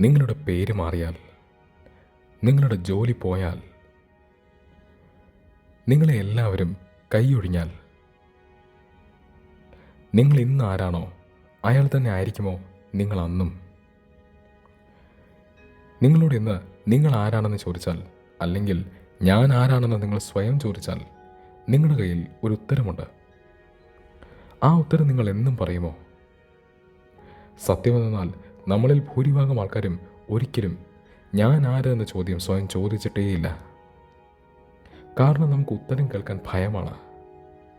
നിങ്ങളുടെ പേര് മാറിയാൽ നിങ്ങളുടെ ജോലി പോയാൽ നിങ്ങളെ എല്ലാവരും കൈയൊഴിഞ്ഞാൽ നിങ്ങൾ ഇന്ന് ആരാണോ അയാൾ തന്നെ ആയിരിക്കുമോ നിങ്ങൾ അന്നും? നിങ്ങളോട് ഇന്ന് നിങ്ങൾ ആരാണെന്ന് ചോദിച്ചാൽ അല്ലെങ്കിൽ ഞാൻ ആരാണെന്ന് നിങ്ങൾ സ്വയം ചോദിച്ചാൽ നിങ്ങളുടെ കയ്യിൽ ഒരു ഉത്തരമുണ്ട്. ആ ഉത്തരം നിങ്ങൾ എന്നും പറയുമോ? സത്യമെന്നാൽ നമ്മളിൽ ഭൂരിഭാഗം ആൾക്കാരും ഒരിക്കലും ഞാൻ ആര് എന്ന ചോദ്യം സ്വയം ചോദിച്ചിട്ടേയില്ല. കാരണം നമുക്ക് ഉത്തരം കേൾക്കാൻ ഭയമാണ്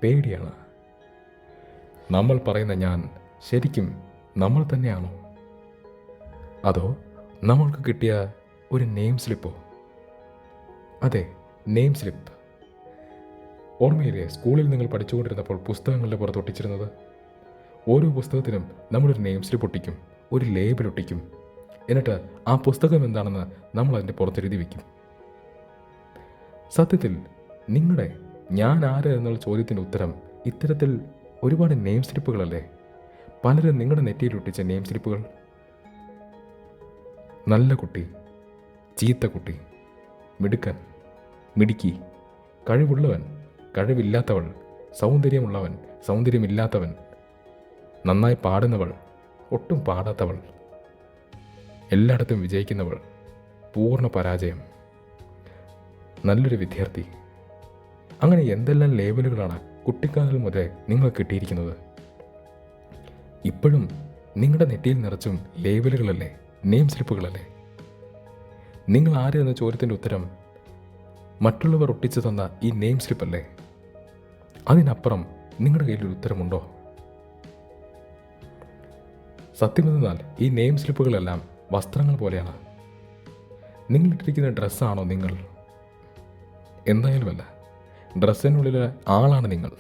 പേടിയാണ്. നമ്മൾ പറയുന്ന ഞാൻ ശരിക്കും നമ്മൾ തന്നെയാണോ? അതോ നമ്മൾക്ക് കിട്ടിയ ഒരു നെയിം സ്ലിപ്പോ അതെ നെയിം സ്ലിപ്പ് ഓർമ്മയില്ലേ സ്കൂളിൽ നിങ്ങൾ പഠിച്ചുകൊണ്ടിരുന്നപ്പോൾ പുസ്തകങ്ങളുടെ പുറത്ത് ഒട്ടിച്ചിരുന്നത്? ഓരോ പുസ്തകത്തിനും നമ്മളൊരു നെയിം സ്ലിപ്പ് ഒട്ടിക്കും. ഒരു ലേബൽ ഒട്ടിക്കും. എന്നിട്ട് ആ പുസ്തകം എന്താണെന്ന് നമ്മൾ അതിന്റെ പുറത്തെഴുതി വയ്ക്കും സത്യത്തിൽ നിങ്ങളുടെ ഞാൻ ആര് എന്നുള്ള ചോദ്യത്തിന്റെ ഉത്തരം ഇത്തരത്തിൽ ഒരുപാട് നെയിം സ്ലിപ്പുകളല്ലേ പലരും നിങ്ങളുടെ നെറ്റിയിൽ ഒട്ടിച്ച നെയിം സ്ലിപ്പുകൾ നല്ല കുട്ടി ചീത്ത കുട്ടി മിടുക്കൻ മിടുക്കി കഴിവുള്ളവൻ കഴിവില്ലാത്തവൾ സൗന്ദര്യമുള്ളവൻ സൗന്ദര്യമില്ലാത്തവൻ നന്നായി പാടുന്നവൾ ഒട്ടും പാടാത്തവൾ. എല്ലായിടത്തും വിജയിക്കുന്നവൾ പൂർണ പരാജയം. നല്ലൊരു വിദ്യാർത്ഥി. അങ്ങനെ എന്തെല്ലാം ലേബലുകളാണ് കുട്ടിക്കാലം മുതൽ നിങ്ങൾ കിട്ടിയിരിക്കുന്നത്? ഇപ്പോഴും നിങ്ങളുടെ നെറ്റിയിൽ നിറച്ചും ലേബലുകളല്ലേ നെയിം സ്ലിപ്പുകളല്ലേ? നിങ്ങൾ ആര് എന്ന ചോദ്യത്തിന്റെ ഉത്തരം മറ്റുള്ളവർ ഒട്ടിച്ചു തന്ന ഈ നെയിം സ്ലിപ്പല്ലേ? അതിനപ്പുറം നിങ്ങളുടെ കയ്യിൽ ഒരു ഉത്തരമുണ്ടോ? സത്യമെന്നാൽ ഈ നെയിം സ്ലിപ്പുകളെല്ലാം വസ്ത്രങ്ങൾ പോലെയാണ്. നിങ്ങളിട്ടിരിക്കുന്ന ഡ്രസ്സാണോ നിങ്ങൾ? എന്തായാലുമല്ല ഡ്രസ്സിനുള്ളിലെ ആളാണ് നിങ്ങൾ.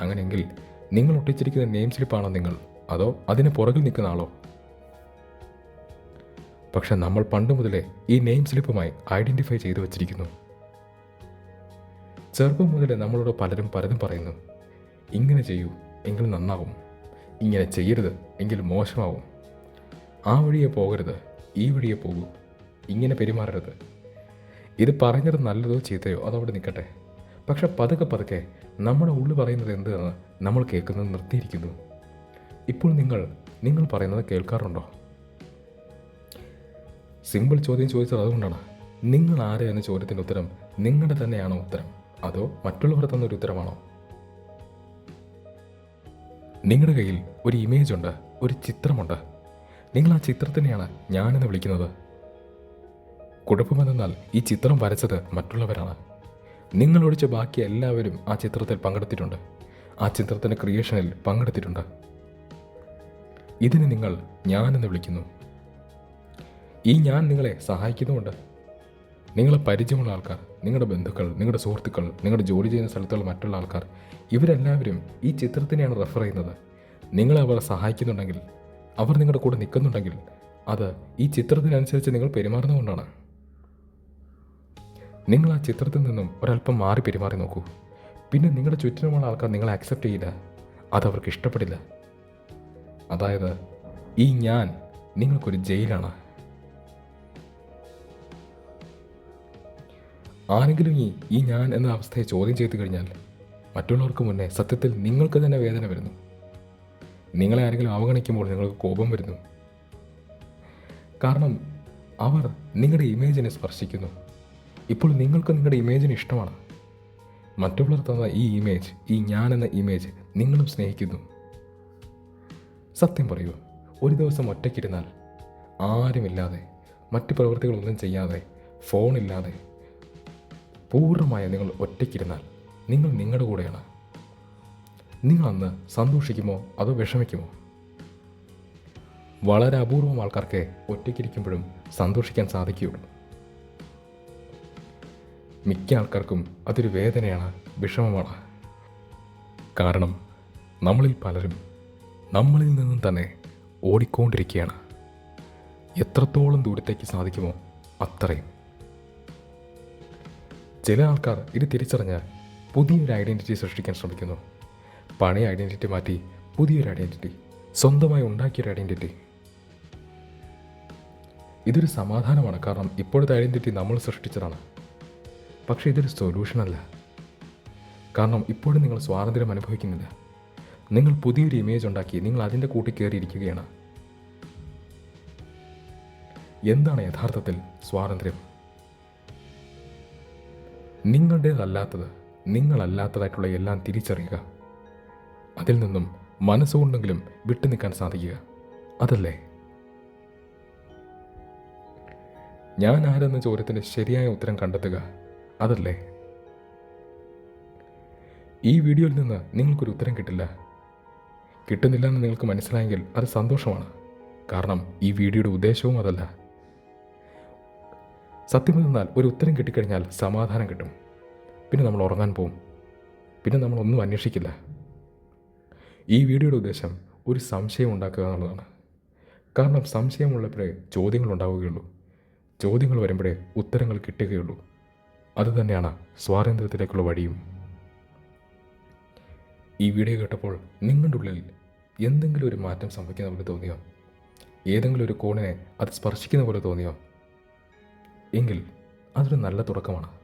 അങ്ങനെയെങ്കിൽ നിങ്ങൾ ഒട്ടിച്ചിരിക്കുന്ന നെയിം സ്ലിപ്പാണോ നിങ്ങൾ? അതോ അതിന് പുറകിൽ നിൽക്കുന്ന ആളോ? പക്ഷെ നമ്മൾ പണ്ട് മുതലേ ഈ നെയിം സ്ലിപ്പുമായി ഐഡന്റിഫൈ ചെയ്തു വച്ചിരിക്കുന്നു. ചെറുപ്പം മുതലേ നമ്മളോട് പലരും പലതും പറയുന്നു. ഇങ്ങനെ ചെയ്യൂ എങ്കിൽ നന്നാവും. ഇങ്ങനെ ചെയ്യരുത്. എങ്കിൽ മോശമാവും. ആ വഴിയെ പോകരുത്. ഈ വഴിയെ പോകൂ. ഇങ്ങനെ പെരുമാറരുത്. ഇത് പറഞ്ഞത് നല്ലതോ ചീത്തയോ? അതവിടെ നിൽക്കട്ടെ. പക്ഷെ പതുക്കെ പതുക്കെ നമ്മുടെ ഉള്ളിൽ പറയുന്നത് എന്തെന്ന് നമ്മൾ കേൾക്കുന്നത് നിർത്തിയിരിക്കുന്നു. ഇപ്പോൾ നിങ്ങൾ നിങ്ങൾ പറയുന്നത് കേൾക്കാറുണ്ടോ? സിമ്പിൾ ചോദ്യം ചോദിച്ചത് അതുകൊണ്ടാണ്. നിങ്ങൾ ആരെയെന്ന ചോദ്യത്തിന്റെ ഉത്തരം? നിങ്ങളുടെ തന്നെയാണോ ഉത്തരം? അതോ മറ്റുള്ളവർ തന്നൊരു ഉത്തരമാണോ? നിങ്ങളുടെ കയ്യിൽ ഒരു ഇമേജ് ഉണ്ട് ഒരു ചിത്രമുണ്ട്. നിങ്ങൾ ആ ചിത്രത്തിനെയാണ് ഞാനെന്ന് വിളിക്കുന്നത്. കുഴപ്പമെന്നാൽ ഈ ചിത്രം വരച്ചത് മറ്റുള്ളവരാണ്. നിങ്ങൾ ഒഴിച്ച ബാക്കി എല്ലാവരും ആ ചിത്രത്തിൽ പങ്കെടുത്തിട്ടുണ്ട്. ആ ചിത്രത്തിന്റെ ക്രിയേഷനിൽ പങ്കെടുത്തിട്ടുണ്ട്. ഇതിന് നിങ്ങൾ ഞാനെന്ന് വിളിക്കുന്നു. ഈ ഞാൻ നിങ്ങളെ സഹായിക്കുന്നുമുണ്ട്. നിങ്ങളെ പരിചയമുള്ള ആൾക്കാർ നിങ്ങളുടെ ബന്ധുക്കൾ നിങ്ങളുടെ സുഹൃത്തുക്കൾ നിങ്ങളുടെ ജോലി ചെയ്യുന്ന സ്ഥലത്തുള്ള മറ്റുള്ള ആൾക്കാർ ഇവരെല്ലാവരും ഈ ചിത്രത്തിനെയാണ് റെഫർ ചെയ്യുന്നത്. നിങ്ങളെ അവരെ സഹായിക്കുന്നുണ്ടെങ്കിൽ അവർ നിങ്ങളുടെ കൂടെ നിൽക്കുന്നുണ്ടെങ്കിൽ അത് ഈ ചിത്രത്തിനനുസരിച്ച് നിങ്ങൾ പെരുമാറുന്നതുകൊണ്ടാണ്. നിങ്ങൾ ആ ചിത്രത്തിൽ നിന്നും ഒരല്പം മാറി പെരുമാറി നോക്കൂ. പിന്നെ നിങ്ങളുടെ ചുറ്റിനുമുള്ള ആൾക്കാർ നിങ്ങളെ അക്സെപ്റ്റ് ചെയ്യില്ല. അത് അവർക്ക് ഇഷ്ടപ്പെടില്ല. അതായത് ഈ ഞാൻ നിങ്ങൾക്കൊരു ജയിലാണ്. ആരെങ്കിലും ഈ ഈ ഞാൻ എന്ന അവസ്ഥയെ ചോദ്യം ചെയ്തു കഴിഞ്ഞാൽ മറ്റുള്ളവർക്ക് മുന്നേ സത്യത്തിൽ നിങ്ങൾക്ക് തന്നെ വേദന വരുന്നു. നിങ്ങളെ ആരെങ്കിലും അവഗണിക്കുമ്പോൾ നിങ്ങൾക്ക് കോപം വരുന്നു. കാരണം അവർ നിങ്ങളുടെ ഇമേജിനെ സ്പർശിക്കുന്നു. ഇപ്പോൾ നിങ്ങൾക്ക് നിങ്ങളുടെ ഇമേജിന് ഇഷ്ടമാണ്. മറ്റുള്ളവർ തന്ന ഈ ഇമേജ് ഈ ഞാൻ എന്ന ഇമേജ് നിങ്ങളും സ്നേഹിക്കുന്നു. സത്യം പറയൂ ഒരു ദിവസം ഒറ്റയ്ക്കിരുന്നാൽ ആരുമില്ലാതെ മറ്റ് പ്രവൃത്തികളൊന്നും ചെയ്യാതെ ഫോണില്ലാതെ പൂർണമായ നിങ്ങൾ ഒറ്റയ്ക്കിരുന്നാൽ നിങ്ങൾ നിങ്ങളുടെ കൂടെയാണ്. നിങ്ങൾ അന്ന് സന്തോഷിക്കുമോ അതോ വിഷമിക്കുമോ? വളരെ അപൂർവം ആൾക്കാർക്ക് ഒറ്റയ്ക്കിരിക്കുമ്പോഴും സന്തോഷിക്കാൻ സാധിക്കുകയുള്ളൂ. മിക്ക ആൾക്കാർക്കും അതൊരു വേദനയാണ് വിഷമമാണ്. കാരണം നമ്മളിൽ പലരും നമ്മളിൽ നിന്നും തന്നെ ഓടിക്കൊണ്ടിരിക്കുകയാണ്. എത്രത്തോളം ദൂരത്തേക്ക് സാധിക്കുമോ അത്രയും. ചില ആൾക്കാർ ഇത് തിരിച്ചറിഞ്ഞ് പുതിയൊരു ഐഡന്റിറ്റി സൃഷ്ടിക്കാൻ ശ്രമിക്കുന്നു. പഴയ ഐഡന്റിറ്റി മാറ്റി പുതിയൊരു ഐഡന്റിറ്റി സ്വന്തമായി ഉണ്ടാക്കിയൊരു ഐഡന്റിറ്റി ഇതൊരു സമാധാനമാണ്. കാരണം ഇപ്പോഴത്തെ ഐഡന്റിറ്റി നമ്മൾ സൃഷ്ടിച്ചതാണ്. പക്ഷേ ഇതൊരു സൊല്യൂഷനല്ല കാരണം ഇപ്പോഴും നിങ്ങൾ സ്വാതന്ത്ര്യം അനുഭവിക്കുന്നില്ല. നിങ്ങൾ പുതിയൊരു ഇമേജ് ഉണ്ടാക്കി നിങ്ങൾ അതിന്റെ കൂട്ടി കയറിയിരിക്കുകയാണ്. എന്താണ് യഥാർത്ഥത്തിൽ സ്വാതന്ത്ര്യം? നിങ്ങളുടേതല്ലാത്തത് നിങ്ങളല്ലാത്തതായിട്ടുള്ള എല്ലാം തിരിച്ചറിയുക. അതിൽ നിന്നും മനസ്സുകൊണ്ടെങ്കിലും വിട്ടു നിൽക്കാൻ സാധിക്കുക. അതല്ലേ? ഞാൻ ആരെന്ന ചോദ്യത്തിന് ശരിയായ ഉത്തരം കണ്ടെത്തുക. അതല്ലേ? ഈ വീഡിയോയിൽ നിന്ന് നിങ്ങൾക്കൊരു ഉത്തരം കിട്ടില്ല. കിട്ടുന്നില്ല എന്ന് നിങ്ങൾക്ക് മനസ്സിലായെങ്കിൽ അത് സന്തോഷമാണ്. കാരണം ഈ വീഡിയോയുടെ ഉദ്ദേശവും അതല്ല. സത്യം എന്നാൽ ഒരു ഉത്തരം കിട്ടിക്കഴിഞ്ഞാൽ സമാധാനം കിട്ടും. പിന്നെ നമ്മൾ ഉറങ്ങാൻ പോവും. പിന്നെ നമ്മൾ ഒന്നും അന്വേഷിക്കില്ല. ഈ വീഡിയോയുടെ ഉദ്ദേശം ഒരു സംശയം ഉണ്ടാക്കുക എന്നുള്ളതാണ്. കാരണം സംശയമുള്ളപ്പോഴേ ചോദ്യങ്ങൾ ഉണ്ടാവുകയുള്ളൂ. ചോദ്യങ്ങൾ വരുമ്പോഴേ ഉത്തരങ്ങൾ കിട്ടുകയുള്ളൂ. അതുതന്നെയാണ് സ്വാതന്ത്ര്യത്തിലേക്കുള്ള വഴിയും. ഈ വീഡിയോ കേട്ടപ്പോൾ നിങ്ങളുടെ ഉള്ളിൽ എന്തെങ്കിലും ഒരു മാറ്റം സംഭവിക്കുന്ന പോലെ തോന്നിയോ? ഏതെങ്കിലും ഒരു കോണിനെ അത് സ്പർശിക്കുന്ന പോലെ തോന്നിയോ? എങ്കിൽ അതൊരു നല്ല തുടക്കമാണ്.